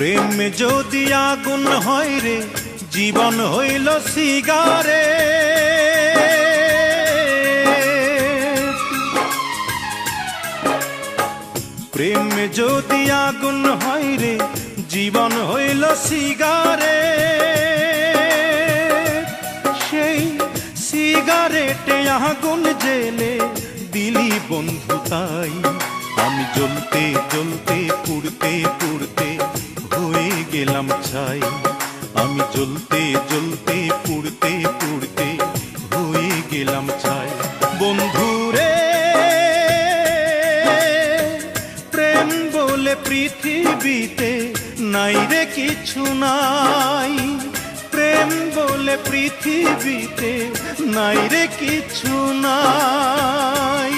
প্রেম যদি আগুন হয় রে, জীবন হইল সিগারে। প্রেম যদি আগুন হয় রে, জীবন হইল সিগারে। সেই সিগারেটে আগুন জেলে দিলি বন্ধু তাই। আমি জ্বলতে জ্বলতে পুড়তে পুড়তে গেলাম ছাই। আমি জ্বলতে জ্বলতে পুড়তে পুড়তে হয়ে গেলাম ছাই। বন্ধু রে প্রেম বলে পৃথিবীতে নাই রে কিছু নাই। প্রেম বলে পৃথিবীতে নাই রে কিছু নাই।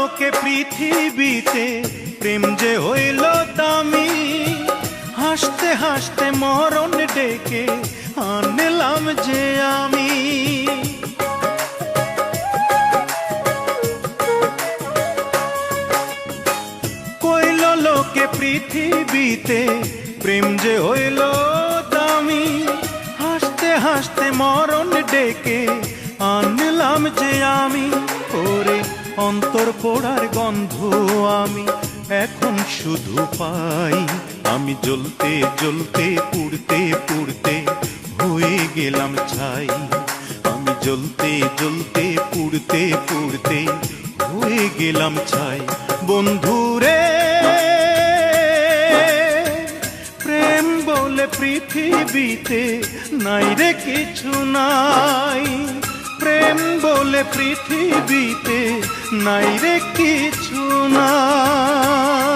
লোকে পৃথিবীতে প্রেম যে হইল দামি, হাসতে হাসতে মরণ ডেকে আনলাম যে আমি। কইল লোকে পৃথিবীতে প্রেম যে হইল দামি, হাসতে হাসতে মরণ ডেকে আনলাম যে আমি। ওরে অন্তর পোড়ার গন্ধ আমি এখন শুধু পাই। আমি জ্বলতে জ্বলতে, পুড়তে পুড়তে হয়ে গেলাম ছাই। আমি জ্বলতে জ্বলতে, পুড়তে পুড়তে হয়ে গেলাম ছাই। বন্ধুরে, প্রেম বলে পৃথিবীতে নাই রে কিছু নাই। প্রেম বলে পৃথিবীতে নাই রে কিছু নাই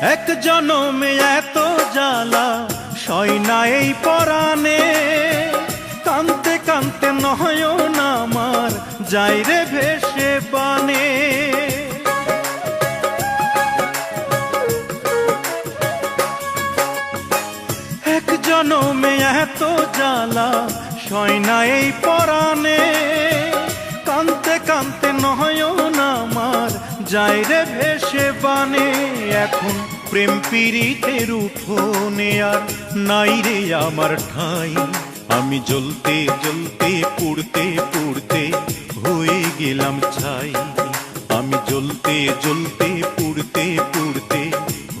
এক জনমে এত জ্বালা, সয় না এই পরাণে। কানতে কানতে নয়ন আমার যাই রে ভেসে বানে। এক জনমে এত জ্বালা, সয় না এই পরাণে। কানতে কানতে নয়ন যাই রে ভেসে বানে, এখন প্রেম পীড়িতের উঠোনে আর নাই রে আমার ঠাই। আমি জ্বলতে জ্বলতে, পুড়তে পুড়তে হয়ে গেলাম ছাই। আমি জ্বলতে জ্বলতে, পুড়তে পুড়তে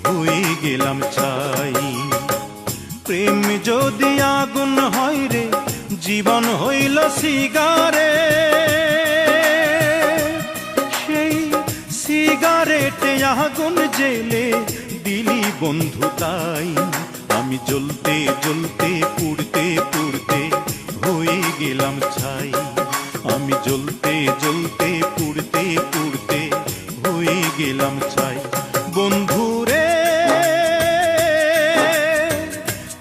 হয়ে গেলাম ছাই। প্রেম যদি আগুন হয় রে, জীবন হইল সিগারে। আগুন জেলে দিলি বন্ধু তাই। আমি জ্বলতে জ্বলতে, পুড়তে পুড়তে হয়ে গেলাম ছাই। আমি জ্বলতে জ্বলতে, পুড়তে পুড়তে হয়ে গেলাম ছাই। বন্ধুরে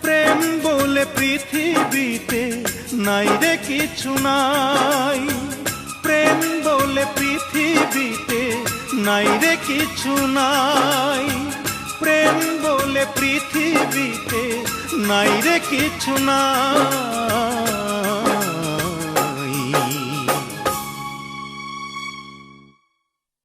প্রেম বলে পৃথিবীতে নাই রে কিছু নাই। প্রেম বলে পৃথিবীতে নাই রে কিছু নাই। প্রেম বলে পৃথিবীতে নাই রে কিছু নাই।